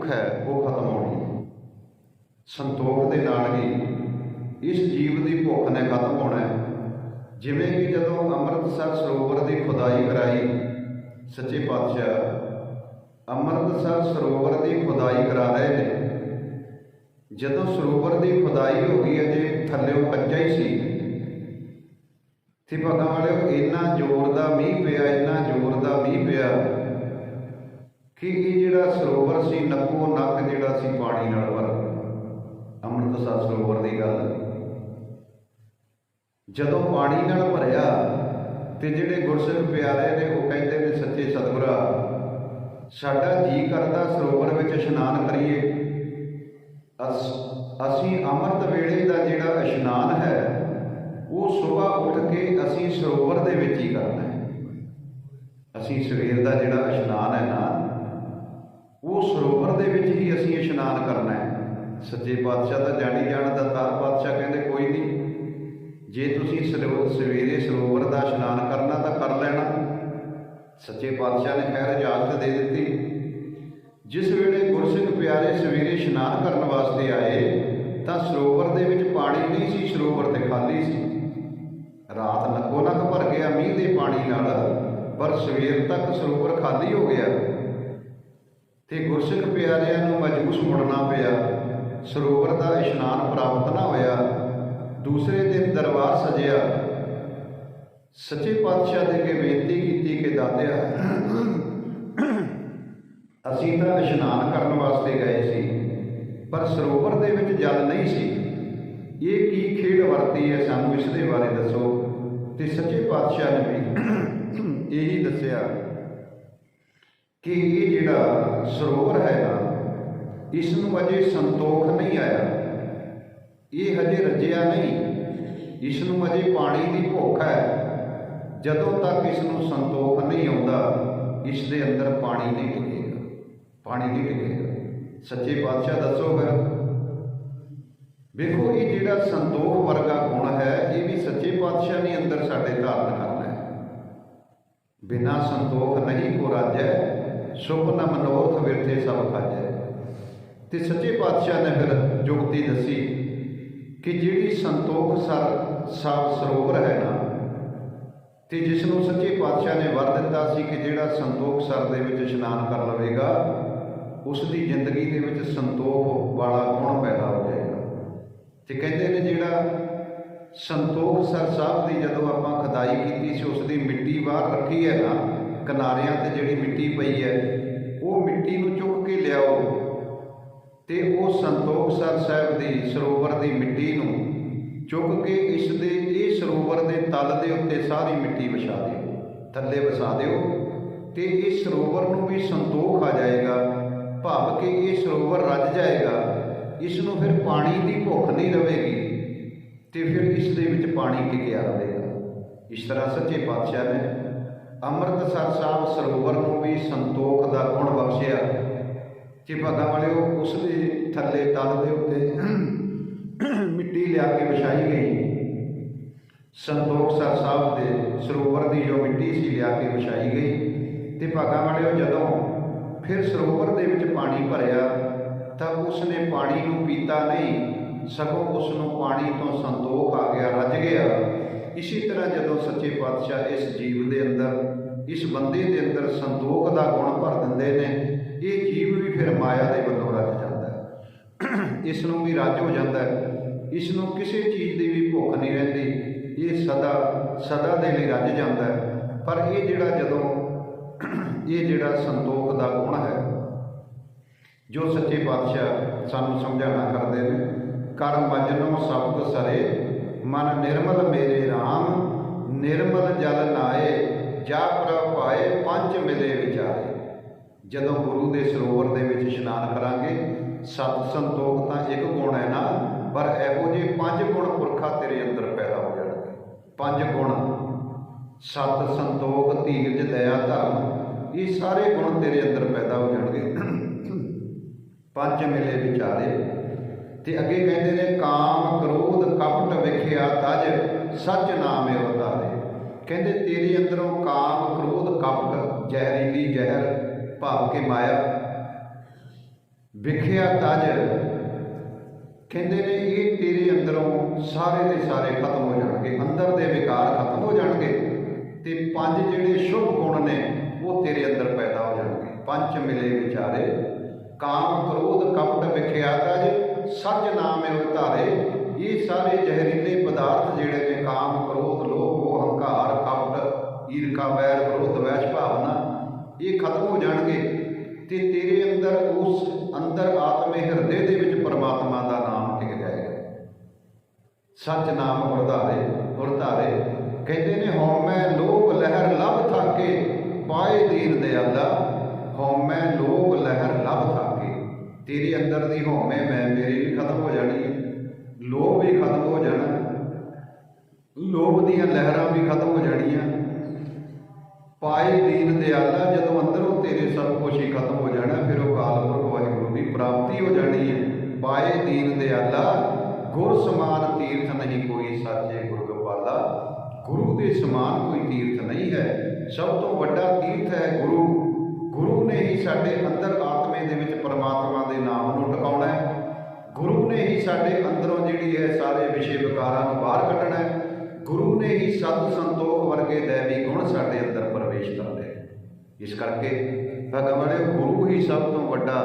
ਭੁੱਖ ਹੈ, ਉਹ ਖਤਮ ਹੋਣੀ। ਹੈ ਸੰਤੋਖ ਦੇ ਨਾਲ ਹੀ ਇਸ ਜੀਵ ਦੀ ਭੁੱਖ ਨੇ ਖਤਮ ਹੋਣਾ ਹੈ। ਜਿਵੇਂ ਕਿ ਜਦੋਂ ਅੰਮ੍ਰਿਤਸਰ ਸਰੋਵਰ ਦੀ ਖੁਦਾਈ ਕਰਾਈ, ਸੱਚੇ ਪਾਤਸ਼ਾਹ, ਅੰਮ੍ਰਿਤਸਰ ਸਰੋਵਰ ਦੀ ਖੁਦਾਈ ਕਰਾ ਰਹੇ ਨੇ। ਜਦੋਂ ਸਰੋਵਰ ਦੀ ਖੁਦਾਈ ਹੋ ਗਈ, ਅਜੇ ਥੱਲੇੋਂ ਕੱਚਾ ਹੀ ਸੀ। ਤੇ ਭਗਾਂ ਵਾਲਿਓ ਇੰਨਾ ਜ਼ੋਰ ਦਾ ਮੀਂਹ ਪਿਆ ਇੰਨਾ ਜ਼ੋਰ ਦਾ ਮੀਂਹ ਪਿਆ ਕਿ ਇਹ ਜਿਹੜਾ ਸਰੋਵਰ ਸੀ ਨੱਕ ਜਿਹੜਾ ਸੀ ਪਾਣੀ ਨਾਲ ਭਰ ਅੰਮ੍ਰਿਤਸਰ ਸਰੋਵਰ ਦੀ ਗੱਲ। ਜਦੋਂ ਪਾਣੀ ਨਾਲ ਭਰਿਆ ਤੇ ਜਿਹੜੇ ਗੁਰਸਿੱਖ ਪਿਆਰੇ ਨੇ ਉਹ ਕਹਿੰਦੇ ਨੇ, ਸੱਚੇ ਸਤਿਗੁਰਾ, ਸਾਡਾ ਜੀ ਕਰਦਾ ਸਰੋਵਰ ਵਿੱਚ ਇਸ਼ਨਾਨ ਕਰੀਏ। ਅਸ- ਅਸੀਂ ਅੰਮ੍ਰਿਤ ਵੇਲੇ ਦਾ ਜਿਹੜਾ ਇਸ਼ਨਾਨ ਹੈ, ਉਹ ਸਵੇਰ ਉੱਠ ਕੇ ਅਸੀਂ ਸਰੋਵਰ ਦੇ ਵਿੱਚ ਹੀ ਕਰਨਾ ਹੈ। ਅਸੀਂ ਸਵੇਰ ਦਾ ਜਿਹੜਾ ਇਸ਼ਨਾਨ ਹੈ ਨਾ ਉਹ ਸਰੋਵਰ ਦੇ ਵਿੱਚ ਹੀ ਅਸੀਂ ਇਸ਼ਨਾਨ ਕਰਨਾ ਹੈ। ਸੱਚੇ ਪਾਤਸ਼ਾਹ ਤਾਂ ਜਾਣੀ ਜਾਣ ਦਾ ਤਾਰ ਪਾਤਸ਼ਾਹ ਕਹਿੰਦੇ ਕੋਈ ਨਹੀਂ। ਜੇ ਤੁਸੀਂ ਸਰੋ- ਸਵੇਰੇ ਸਰੋਵਰ ਦਾ ਇਸ਼ਨਾਨ ਕਰਨਾ ਤਾਂ ਕਰ ਲੈਣਾ। ਸੱਚੇ ਪਾਤਸ਼ਾਹ ਨੇ ਖੈਰ ਇਜਾਜ਼ਤ ਦੇ ਦਿੱਤੀ। ਜਿਸ ਵੇਲੇ ਗੁਰਸਿੱਖ ਪਿਆਰੇ ਸਵੇਰੇ ਇਸ਼ਨਾਨ ਕਰਨ ਵਾਸਤੇ ਆਏ, ਤਾਂ ਸਰੋਵਰ ਦੇ ਵਿੱਚ ਪਾਣੀ ਨਹੀਂ ਸੀ, ਸਰੋਵਰ ਤੇ ਖਾਲੀ ਸੀ। ਰਾਤ ਨੱਕੋ ਨੱਕ ਭਰ ਗਿਆ ਮੀਂਹ ਦੇ ਪਾਣੀ ਨਾਲ, ਪਰ ਸਵੇਰ ਤੱਕ ਸਰੋਵਰ ਖਾਲੀ ਹੋ ਗਿਆ। ਤੇ ਗੁਰਸਿੱਖ ਪਿਆਰਿਆਂ ਨੂੰ ਮਜਬੂਸ ਮੁੜਨਾ ਪਿਆ, ਸਰੋਵਰ ਦਾ ਇਸ਼ਨਾਨ ਪ੍ਰਾਪਤ ਨਾ ਹੋਇਆ, ਦੂਸਰੇ ਦਿਨ ਦਰਬਾਰ ਸਜਿਆ। ਸੱਚੇ ਪਾਤਸ਼ਾਹ ਦੇ ਕੇ ਬੇਨਤੀ ਕੀਤੀ ਕਿ ਦਾਤਿਆ ਅਸੀਂ ਤਾਂ ਇਸ਼ਨਾਨ ਕਰਨ ਵਾਸਤੇ ਗਏ ਸੀ, ਪਰ ਸਰੋਵਰ ਦੇ ਵਿੱਚ ਜਲ ਨਹੀਂ ਸੀ। ਇਹ ਕੀ ਖੇਡ ਵਰਤੀ ਹੈ ਸਾਨੂੰ ਇਸ ਦੇ ਬਾਰੇ ਦੱਸੋ। ਤੇ ਸੱਚੇ ਪਾਤਸ਼ਾਹ ਨੇ ਵੀ ਇਹੀ ਦੱਸਿਆ। ਕਿ ਇਹ ਜਿਹੜਾ ਸਰੋਵਰ ਹੈ ਨਾ ਇਸ ਨੂੰ ਅਜੇ ਸੰਤੋਖ ਨਹੀਂ ਆਇਆ। ਇਹ ਹਜੇ ਰੱਜਿਆ ਨਹੀਂ। ਇਸ ਨੂੰ ਅਜੇ ਪਾਣੀ ਦੀ ਭੁੱਖ ਹੈ। ਜਦੋਂ ਤੱਕ ਇਸ ਨੂੰ ਸੰਤੋਖ ਨਹੀਂ ਆਉਂਦਾ ਇਸ ਦੇ ਅੰਦਰ ਪਾਣੀ ਨਹੀਂ ਟਿਕੇਗਾ ਪਾਣੀ ਨਹੀਂ ਟਿਕੇਗਾ ਸੱਚੇ ਪਾਤਸ਼ਾਹ ਦੱਸੋ ਫਿਰ। ਵੇਖੋ, ਇਹ ਜਿਹੜਾ ਸੰਤੋਖ ਵਰਗਾ ਗੁਣ ਹੈ, ਇਹ ਵੀ ਸੱਚੇ ਪਾਤਸ਼ਾਹ ਨੇ ਅੰਦਰ ਸਾਡੇ ਧਾਰਨ ਕਰਨਾ ਹੈ। ਬਿਨਾ ਸੰਤੋਖ ਨਹੀਂ ਕੋ ਰਾਜੈ ਹੈ। ਨ ਮਨੋਰਥ ਵਿਰਥੇ ਸਭ ਖਾਜੈ। ਤੇ ਸੱਚੇ ਪਾਤਸ਼ਾਹ ਨੇ ਫਿਰ ਜੁਗਤੀ ਦੱਸੀ ਕਿ ਜਿਹੜੀ ਸੰਤੋਖ ਸਰ ਸਭ ਸਰੋਵਰ ਹੈ ਨਾ, ਤੇ ਜਿਸ ਨੂੰ ਸੱਚੇ ਪਾਤਸ਼ਾਹ ਨੇ ਵਰ ਦਿੱਤਾ ਸੀ ਕਿ ਜਿਹੜਾ ਸੰਤੋਖ ਸਰ ਦੇ ਵਿੱਚ ਇਸ਼ਨਾਨ ਕਰ ਲਵੇਗਾ ਉਸ ਦੀ ਜ਼ਿੰਦਗੀ ਦੇ ਵਿੱਚ ਸੰਤੋਖ ਵਾਲਾ ਗੁਣ ਪੈਦਾ ਹੋ ਜਾਏਗਾ। ਤੇ ਕਹਿੰਦੇ ਨੇ ਜਿਹੜਾ ਸੰਤੋਖ ਸਰ ਸਾਹਿਬ ਦੀ ਜਦੋਂ ਆਪਾਂ ਖਦਾਈ ਕੀਤੀ ਸੀ ਉਸ ਦੀ ਮਿੱਟੀ ਬਾਹਰ ਰੱਖੀ ਹੈ ਨਾ ਕਿਨਾਰਿਆਂ ਤੇ ਜਿਹੜੀ ਮਿੱਟੀ ਪਈ ਹੈ, ਉਹ ਮਿੱਟੀ ਨੂੰ ਚੁੱਕ ਕੇ ਲਿਆਓ ਤੇ ਉਹ ਸੰਤੋਖ ਸਰ ਸਾਹਿਬ ਦੀ ਸਰੋਵਰ ਦੀ ਮਿੱਟੀ ਨੂੰ ਚੁੱਕ ਕੇ ਇਸ ਦੇ, ਇਹ ਸਰੋਵਰ ਦੇ ਤਲ ਦੇ ਉੱਤੇ ਸਾਰੀ ਮਿੱਟੀ ਵਿਛਾ ਦਿਓ, ਥੱਲੇ ਵਸਾ ਦਿਓ ਤੇ ਇਹ ਸਰੋਵਰ ਨੂੰ ਵੀ ਸੰਤੋਖ ਆ ਜਾਏਗਾ, ਭਾਵ ਕਿ ਇਹ ਸਰੋਵਰ ਰੱਜ ਜਾਏਗਾ, ਇਸ ਨੂੰ ਫਿਰ ਪਾਣੀ ਦੀ ਭੁੱਖ ਨਹੀਂ ਰਹੇਗੀ ਤੇ ਫਿਰ ਇਸ ਦੇ ਵਿੱਚ ਪਾਣੀ ਟਿਕਿਆ ਰਹੇਗਾ। ਇਸ ਤਰ੍ਹਾਂ ਸੱਚੇ ਪਾਤਸ਼ਾਹ ਨੇ ਅੰਮ੍ਰਿਤਸਰ ਸਾਹਿਬ ਸਰੋਵਰ ਨੂੰ ਵੀ ਸੰਤੋਖ ਦਾ ਗੁਣ ਬਖਸ਼ਿਆ। ਕਿ ਭਗਾਂ ਵਾਲਿਓ, ਉਸ ਦੇ ਥੱਲੇ ਤਲ ਦੇ ਉੱਤੇ ਮਿੱਟੀ ਲਿਆ ਕੇ ਵਿਛਾਈ ਗਈ। ਸੰਤੋਖ ਸਰ ਸਾਹਿਬ ਦੇ ਸਰੋਵਰ ਦੀ ਜੋ ਮਿੱਟੀ ਸੀ ਲਿਆ ਕੇ ਵਿਛਾਈ ਗਈ। ਤੇ ਭਗਾਂ ਵਾਲਿਓ, ਜਦੋਂ ਫਿਰ ਸਰੋਵਰ ਦੇ ਵਿੱਚ ਪਾਣੀ ਭਰਿਆ, ਤਾਂ ਉਸ ਨੇ ਪਾਣੀ ਨੂੰ ਪੀਤਾ ਨਹੀਂ, ਸਗੋਂ ਉਸ ਨੂੰ ਪਾਣੀ ਤੋਂ ਸੰਤੋਖ ਆ ਗਿਆ, ਰੱਜ ਗਿਆ। ਇਸੇ ਤਰ੍ਹਾਂ ਜਦੋਂ ਸੱਚੇ ਪਾਤਸ਼ਾਹ ਇਸ ਜੀਵ ਦੇ ਅੰਦਰ, ਇਸ ਬੰਦੇ ਦੇ ਅੰਦਰ ਸੰਤੋਖ ਦਾ ਗੁਣ ਭਰ ਦਿੰਦੇ ਨੇ, ਇਹ ਜੀਵ ਵੀ ਫਿਰ ਮਾਇਆ ਦੇ ਵੱਲੋਂ ਰੱਜ ਜਾਂਦਾ ਹੈ। ਇਸ ਨੂੰ ਵੀ ਰੱਜ ਹੋ ਜਾਂਦਾ ਹੈ। ਇਸ ਨੂੰ ਕਿਸੇ ਚੀਜ਼ ਦੀ ਵੀ ਭੁੱਖ ਨਹੀਂ ਰਹਿੰਦੀ। ਇਹ ਸਦਾ ਸਦਾ ਦੇ ਲਈ ਰੱਜ ਜਾਂਦਾ ਹੈ। ਪਰ ਇਹ ਜਿਹੜਾ ਜਦੋਂ, ਇਹ ਜਿਹੜਾ ਸੰਤੋਖ ਦਾ ਗੁਣ ਹੈ, ਜੋ ਸੱਚੇ ਪਾਤਸ਼ਾਹ ਸਾਨੂੰ ਸਮਝਾਣਾ ਕਰਦੇ ਨੇ ਕਰ ਮਜਨੋ ਸ਼ਬਦ ਸਰੇ ਮਨ ਨਿਰਮਲ ਮੇਰੇ RAM ਨਿਰਮਲ ਜਲ ਨਾਏ, ਜਾ ਪ੍ਰਭ ਪਾਏ ਪੰਜ ਮਿਲੇ ਵਿਚਾਰੇ। ਜਦੋਂ ਗੁਰੂ ਦੇ ਸਰੋਵਰ ਦੇ ਵਿੱਚ ਇਸ਼ਨਾਨ ਕਰਾਂਗੇ, ਸਤ ਸੰਤੋਖ ਤਾਂ ਇੱਕ ਗੁਣ ਹੈ ਨਾ, ਪਰ ਇਹੋ ਜਿਹੇ ਪੰਜ ਗੁਣ ਪੁਰਖਾ ਤੇਰੇ ਅੰਦਰ ਪੈਦਾ ਹੋ ਜਾਣਗੇ। ਪੰਜ ਗੁਣ। ਸਤ ਸੰਤੋਖ, ਧੀਰਜ, ਦਇਆ, ਧਰਮ, ਇਹ ਸਾਰੇ ਗੁਣ ਤੇਰੇ ਅੰਦਰ ਪੈਦਾ ਹੋ ਜਾਣਗੇ। ਪੰਜ ਮਿਲੇ ਵਿਚਾਰੇ। ਤੇ ਅੱਗੇ ਕਹਿੰਦੇ ਨੇ, ਕਾਮ ਕ੍ਰੋਧ ਕਪਟ ਵਿਖਿਆ ਤਜ, ਸੱਚ ਨਾਮੇ ਉਤਾਰੇ ਕਹਿੰਦੇ, ਤੇਰੇ ਅੰਦਰੋਂ ਕਾਮ ਕ੍ਰੋਧ ਕਪਟ ਜ਼ਹਿਰੀਲੀ ਜ਼ਹਿਰ, ਭਾਵ ਕੇ ਮਾਇਆ? ਵਿਖਿਆ ਤਜ। ਕਹਿੰਦੇ ਨੇ, ਇਹ ਤੇਰੇ ਅੰਦਰੋਂ ਸਾਰੇ ਦੇ ਸਾਰੇ ਖਤਮ ਹੋ ਜਾਣਗੇ, ਅੰਦਰ ਦੇ ਵਿਕਾਰ ਖਤਮ ਹੋ ਜਾਣਗੇ ਤੇ ਪੰਜ ਜਿਹੜੇ ਸ਼ੁਭ ਗੁਣ ਨੇ, ਉਹ ਤੇਰੇ ਅੰਦਰ ਪੈਦਾ ਹੋ ਜਾਣਗੇ। ਪੰਜ ਮਿਲੇ ਵਿਚਾਰੇ, ਕਾਮ ਕ੍ਰੋਧ ਕਪਟ ਵਿਖਿਆ ਤਜ ਸੱਚ ਨਾਮ ਹੈ ਧਾਰੇ ਇਹ ਸਾਰੇ ਜ਼ਹਿਰੀਲੇ ਪਦਾਰਥ ਜਿਹੜੇ ਨੇ, ਕਾਮ, ਕ੍ਰੋਧ, ਲੋਭ, ਮੋਹ ਕਪਟ, ਈਰਖਾ, ਵੈਰ, ਵਿਰੋਧ, ਵੈਸ਼ ਭਾਵਨਾ, ਇਹ ਖਤਮ ਹੋ ਜਾਣਗੇ। ਤੇ ਤੇਰੇ ਅੰਦਰ ਉਸ ਅੰਦਰ ਆਤਮੇ ਹਿਰਦੇ ਦੇ ਵਿੱਚ ਪਰਮਾਤਮਾ ਦਾ ਨਾਮ ਟਿਕ ਜਾਏਗਾ। ਸੱਚ ਨਾਮ ਵਰਧਾਰੇ ਵਰਧਾਰੇ। ਕਹਿੰਦੇ ਨੇ ਹਉਮੈ ਲੋਭ, ਲਹਿਰ, ਲਭ ਥਾਕੇ, ਪਾਏ ਦੀਨ ਦਿਆਲਾ ਹਉਮੈ ਲੋਭ ਲਹਿਰ ਲਭ ਥਾਕੇ ਤੇਰੇ ਅੰਦਰ ਦੀ ਹਉਮੈ ਮੈਂ, ਮੇਰੇ ਵੀ ਖਤਮ ਹੋ ਜਾਣੀ ਹੈ। ਲੋਭ ਵੀ ਖਤਮ ਹੋ ਜਾਣਾ। ਲੋਭ ਦੀਆਂ ਲਹਿਰਾਂ ਵੀ ਖਤਮ ਹੋ ਜਾਣੀਆਂ। ਪਾਏ ਦੀਨ ਦਿਆਲਾ, ਜਦੋਂ ਅੰਦਰੋਂ ਤੇਰੇ ਸਭ ਕੁਝ ਹੀ ਖਤਮ ਹੋ ਜਾਣਾ, ਫਿਰ ਉਹ ਕਾਲ ਪੁਰਖ ਵਾਹਿਗੁਰੂ ਦੀ ਪ੍ਰਾਪਤੀ ਹੋ ਜਾਣੀ ਹੈ। ਪਾਏ ਦੀਨ ਦਿਆਲਾ, ਗੁਰ ਸਮਾਨ ਤੀਰਥ ਨਹੀਂ ਕੋਈ ਸਾਚੇ ਗੁਰ ਗੋਪਾਲਾ। ਗੁਰੂ ਦੇ ਸਮਾਨ ਕੋਈ ਤੀਰਥ ਨਹੀਂ ਹੈ। ਸਭ ਤੋਂ ਵੱਡਾ ਤੀਰਥ ਹੈ ਗੁਰੂ। ਗੁਰੂ ਨੇ ਹੀ ਸਾਡੇ ਅੰਦਰ ਆਤਮੇ ਦੇ ਵਿੱਚ ਪਰਮਾਤਮਾ ਦੇ ਨਾਮ ਨੂੰ ਟਿਕਾਉਣਾ ਹੈ। ਗੁਰੂ ਨੇ ਹੀ ਸਾਡੇ ਅੰਦਰੋਂ ਜਿਹੜੀ ਹੈ ਸਾਰੇ ਵਿਸ਼ੇ ਵਿਕਾਰਾਂ ਨੂੰ ਬਾਹਰ ਕੱਢਣਾ ਹੈ। ਗੁਰੂ ਨੇ ਹੀ ਸਤ ਸੰਤੋਖ ਵਰਗੇ ਦੇਵੀ ਗੁਣ ਸਾਡੇ ਅੰਦਰ ਪ੍ਰਵੇਸ਼ ਕਰਨੇ ਇਸ ਕਰਕੇ ਭਗਵਾਨ ਗੁਰੂ ਹੀ ਸਭ ਤੋਂ ਵੱਡਾ